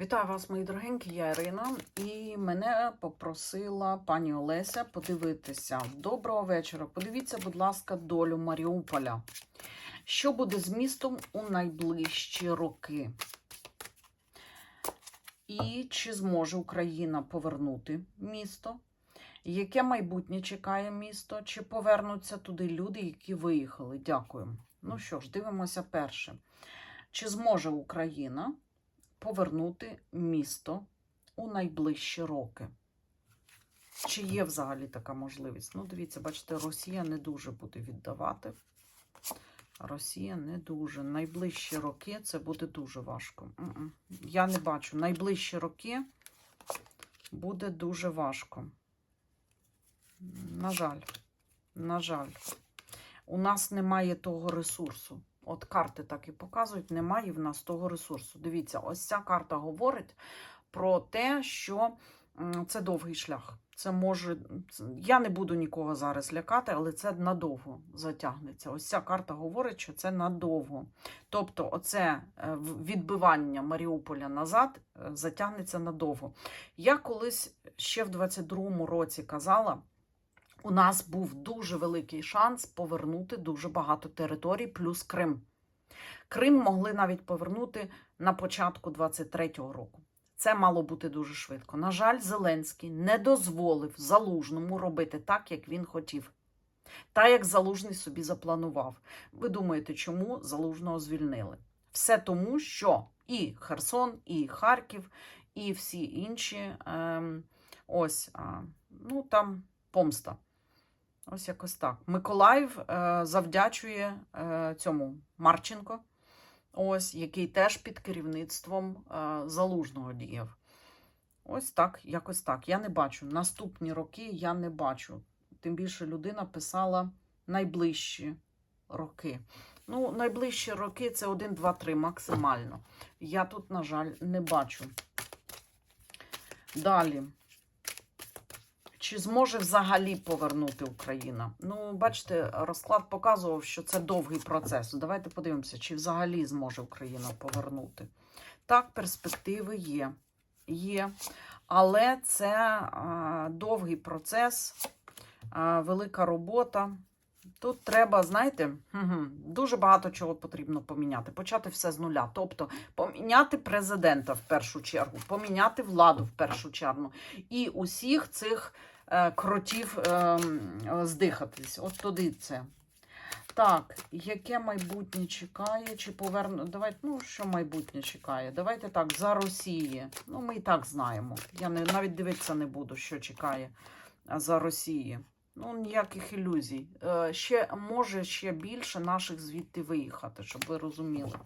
Вітаю вас, мої дорогенькі, я Ірина, і мене попросила пані Олеся подивитися. Доброго вечора. Подивіться, будь ласка, долю Маріуполя. Що буде з містом у найближчі роки? І чи зможе Україна повернути місто? Яке майбутнє чекає місто? Чи повернуться туди люди, які виїхали? Дякую. Ну що ж, дивимося перше. Чи зможе Україна повернути місто у найближчі роки? Чи є взагалі така можливість? Ну, дивіться, бачите, Росія не дуже буде віддавати. Росія не дуже. Найближчі роки це буде дуже важко. Я не бачу. Найближчі роки буде дуже важко. На жаль, на жаль, у нас немає того ресурсу. От карти так і показують, немає в нас того ресурсу. Дивіться, ось ця карта говорить про те, що це довгий шлях. Це може. Я не буду нікого зараз лякати, але це надовго затягнеться. Ось ця карта говорить, що це надовго. Тобто, оце е, відбивання Маріуполя назад е, затягнеться надовго. Я колись ще в 22-му році казала. У нас був дуже великий шанс повернути дуже багато територій, плюс Крим. Крим могли навіть повернути на початку 23-го року. Це мало бути дуже швидко. На жаль, Зеленський не дозволив Залужному робити так, як він хотів. Та як Залужний собі запланував. Ви думаєте, чому Залужного звільнили? Все тому, що і Херсон, і Харків, і всі інші ем, ось а, ну там помста. Ось якось так. Миколаїв е, завдячує е, цьому Марченко, ось, який теж під керівництвом е, залужного діяв. Ось так, якось так. Я не бачу. Наступні роки я не бачу. Тим більше людина писала найближчі роки. Ну, найближчі роки це 1, 2, 3 максимально. Я тут, на жаль, не бачу. Далі. Чи зможе взагалі повернути Україна? Ну, бачите, розклад показував, що це довгий процес. Давайте подивимося, чи взагалі зможе Україна повернути. Так, перспективи є. Є. Але це а, довгий процес, а, велика робота. Тут треба, знаєте, дуже багато чого потрібно поміняти. Почати все з нуля. Тобто поміняти президента в першу чергу, поміняти владу в першу чергу. І усіх цих кротів е, м, е, здихатись. От туди це. Так, яке майбутнє чекає? Чи поверну. Давайте, ну, що майбутнє чекає? Давайте так, за Росії. Ну, ми і так знаємо. Я не, навіть дивитися не буду, що чекає за Росії. Ну, ніяких ілюзій. Е, ще може ще більше наших звідти виїхати, щоб ви розуміли.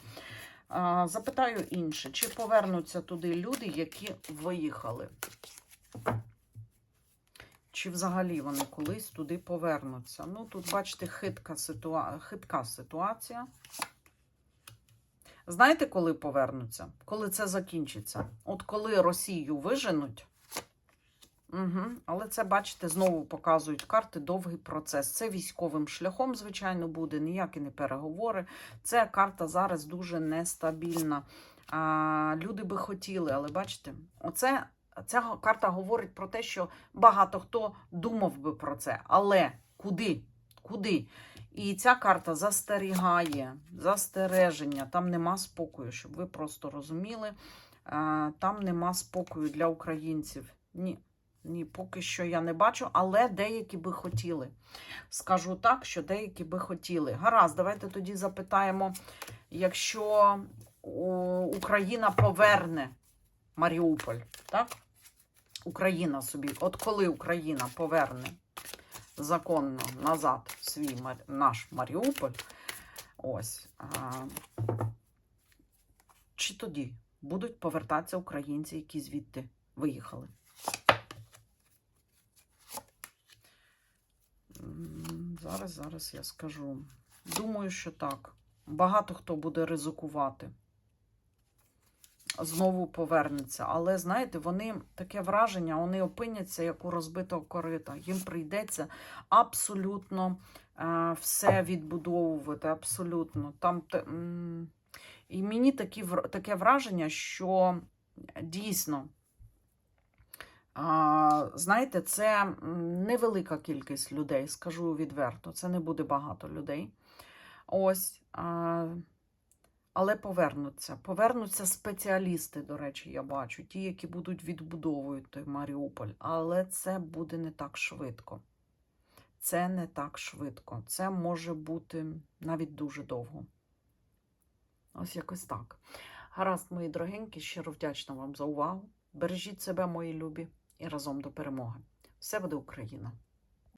А, запитаю інше: чи повернуться туди люди, які виїхали? Чи взагалі вони колись туди повернуться? Ну, тут, бачите, хитка, ситуа... хитка ситуація. Знаєте, коли повернуться? Коли це закінчиться? От коли Росію виженуть. Угу. Але це, бачите, знову показують карти довгий процес. Це військовим шляхом, звичайно, буде, ніякі не переговори. Це карта зараз дуже нестабільна. А, люди би хотіли, але бачите, оце ця карта говорить про те, що багато хто думав би про це. Але куди? Куди? І ця карта застерігає, застереження. Там нема спокою, щоб ви просто розуміли. Е, Там нема спокою для українців. Ні. Ні, поки що я не бачу, але деякі би хотіли. Скажу так, що деякі би хотіли. Гаразд, давайте тоді запитаємо, якщо Україна поверне Маріуполь, так? Україна собі, от коли Україна поверне законно назад свій наш Маріуполь, ось, а, чи тоді будуть повертатися українці, які звідти виїхали? Зараз, зараз я скажу. Думаю, що так. Багато хто буде ризикувати. Знову повернеться. Але знаєте, вони таке враження, вони опиняться як у розбитого корита. Їм прийдеться абсолютно е, все відбудовувати. Абсолютно. Там, те- і мені такі, таке враження, що дійсно, а, знаєте, це невелика кількість людей, скажу відверто. Це не буде багато людей. Ось. А, але повернуться. Повернуться спеціалісти, до речі, я бачу, ті, які будуть відбудовувати Маріуполь. Але це буде не так швидко. Це не так швидко. Це може бути навіть дуже довго. Ось якось так. Гаразд, мої дорогенькі, щиро вдячна вам за увагу. Бережіть себе, мої любі, і разом до перемоги. Все буде Україна!